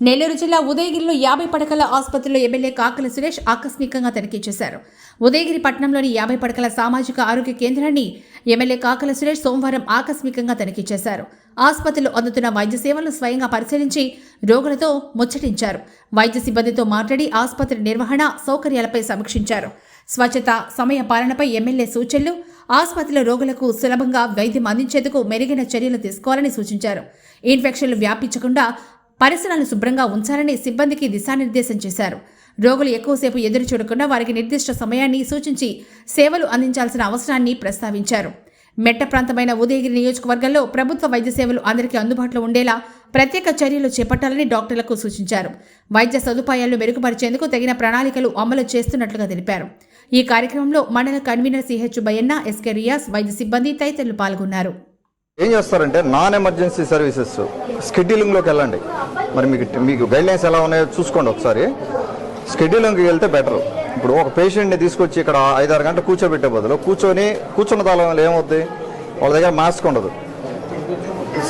నెల్లూరు జిల్లా ఉదయగిరిలో యాభై పడకల ఆసుపత్రిలో ఎమ్మెల్యే కాకల సురేష్ ఆకస్మికంగా తనిఖీ చేశారు. ఉదయగిరి పట్టణంలోని యాభై పడకల సామాజిక ఆరోగ్య కేంద్రాన్ని ఎమ్మెల్యే కాకల సురేష్ సోమవారం ఆకస్మికంగా తనిఖీ చేశారు. ఆసుపత్రిలో అందుతున్న వైద్య సేవలను స్వయంగా పరిశీలించి రోగులతో ముచ్చటించారు. వైద్య సిబ్బందితో మాట్లాడి ఆసుపత్రి నిర్వహణ సౌకర్యాలపై సమీక్షించారు. స్వచ్ఛత సమయ పాలనపై ఎమ్మెల్యే సూచనలు ఆసుపత్రిలో రోగులకు సులభంగా వైద్యం అందించేందుకు మెరుగైన చర్యలు తీసుకోవాలని సూచించారు. ఇన్ఫెక్షన్లు వ్యాపించకుండా పరిసరాలను శుభ్రంగా ఉంచాలని సిబ్బందికి దిశానిర్దేశం చేశారు. రోగులు ఎక్కువసేపు ఎదురు చూడకుండా వారికి నిర్దిష్ట సమయాన్ని సూచించి సేవలు అందించాల్సిన అవసరాన్ని ప్రస్తావించారు. మెట్ట ప్రాంతమైన ఉదయగిరి నియోజకవర్గంలో ప్రభుత్వ వైద్య సేవలు అందరికీ అందుబాటులో ఉండేలా ప్రత్యేక చర్యలు చేపట్టాలని డాక్టర్లకు సూచించారు. వైద్య సదుపాయాలను మెరుగుపరిచేందుకు తగిన ప్రణాళికలు అమలు చేస్తున్నట్లుగా తెలిపారు. ఈ కార్యక్రమంలో మండల convener CH Bayanna SK Riyas వైద్య సిబ్బంది తదితరులు పాల్గొన్నారు. ఏం చేస్తారంటే నాన్ ఎమర్జెన్సీ సర్వీసెస్. స్కెడ్యూలింగ్లోకి వెళ్ళండి. మరి మీకు మీకు గైడ్లైన్స్ ఎలా ఉన్నాయో చూసుకోండి ఒకసారి. స్కెడ్యూలింగ్కి వెళ్తే బెటర్ ఇప్పుడు ఒక పేషెంట్ని తీసుకొచ్చి ఇక్కడ ఐదారు గంటలు కూర్చోబెట్టే బదులు కూర్చొని కూర్చున్న తాళంలో ఏమవుద్ది? వాళ్ళ దగ్గర మాస్క్ ఉండదు.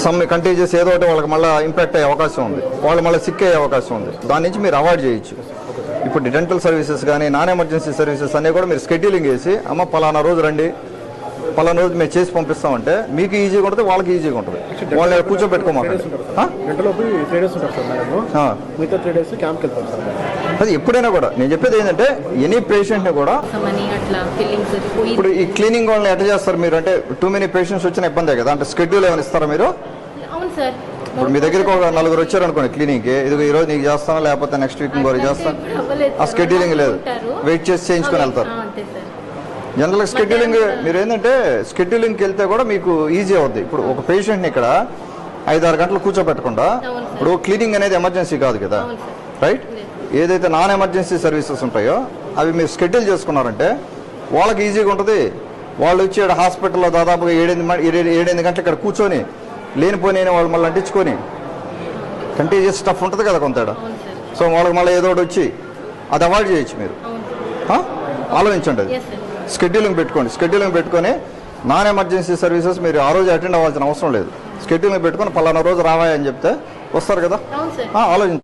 సమ్ కంటేజెస్ ఏదో ఒకటి వాళ్ళకి మళ్ళీ ఇంపాక్ట్ అయ్యే అవకాశం ఉంది. వాళ్ళు మళ్ళీ సిక్ అయ్యే అవకాశం ఉంది. దాని నుంచి మీరు అవాయిడ్ చేయొచ్చు. ఇప్పుడు డెంటల్ సర్వీసెస్ కానీ నాన్ ఎమర్జెన్సీ సర్వీసెస్ అన్నీ కూడా మీరు స్కెడ్యూలింగ్ చేసి అమ్మ పలానా రోజు రండి. పలానా రోజు మేము చేసి పంపిస్తామంటే మీకు ఈజీగా ఉంటుంది వాళ్ళకి ఈజీగా ఉంటుంది. వాళ్ళని సార్. అది ఎప్పుడైనా కూడా నేను చెప్పేది ఏంటంటే ఎనీ పేషెంట్ని కూడా ఇప్పుడు ఈ క్లీనింగ్ వాళ్ళని ఎట్లా చేస్తారు మీరు? అంటే టూ మెనీ పేషెంట్స్ వచ్చిన ఇబ్బందే కదా? అంటే స్కెడ్యూల్ ఏమైనా ఇస్తారా మీరు? అవును సార్. ఇప్పుడు మీ దగ్గరికి ఒక నలుగురు వచ్చారు అనుకోండి క్లినిక్కి ఇది ఈ రోజు నీకు చేస్తాను? లేకపోతే నెక్స్ట్ వీక్ ఇంకోటి చేస్తాను? ఆ స్కెడ్యూలింగ్ లేదు. వెయిట్ చేసి చేయించుకొని వెళ్తారు. జనరల్ స్కెడ్యూలింగ్ మీరు ఏంటంటే స్కెడ్యూలింగ్కి వెళ్తే కూడా మీకు ఈజీ అవుద్ది. ఇప్పుడు ఒక పేషెంట్ని ఇక్కడ ఐదారు గంటలు కూర్చోబెట్టకుండా ఇప్పుడు క్లీనింగ్ అనేది ఎమర్జెన్సీ కాదు కదా. రైట్ ఏదైతే నాన్ ఎమర్జెన్సీ సర్వీసెస్ ఉంటాయో అవి మీరు షెడ్యూల్ చేసుకున్నారంటే వాళ్ళకి ఈజీగా ఉంటుంది. వాళ్ళు వచ్చి ఇక్కడ హాస్పిటల్లో దాదాపుగా ఏడెనిమిది ఏడెనిమిది గంటలు ఇక్కడ కూర్చొని లేనిపోయిన వాళ్ళు మళ్ళీ అంటించుకొని కంటేజియస్ స్టఫ్ ఉంటుంది కదా కొంత. సో వాళ్ళకి మళ్ళీ ఏదో ఒకటి వచ్చి అది అవాయిడ్ చేయొచ్చు మీరు? ఆలోచించండి అది. స్కెడ్యూలింగ్ పెట్టుకోండి. స్కెడ్యూలింగ్ పెట్టుకొని నాన్ ఎమర్జెన్సీ సర్వీసెస్ మీరు ఆ రోజు అటెండ్ అవ్వాల్సిన అవసరం లేదు. స్కెడ్యూలింగ్ పెట్టుకొని పలానా రోజు రావాయని చెప్తే వస్తారు కదా? ఆలోచించండి.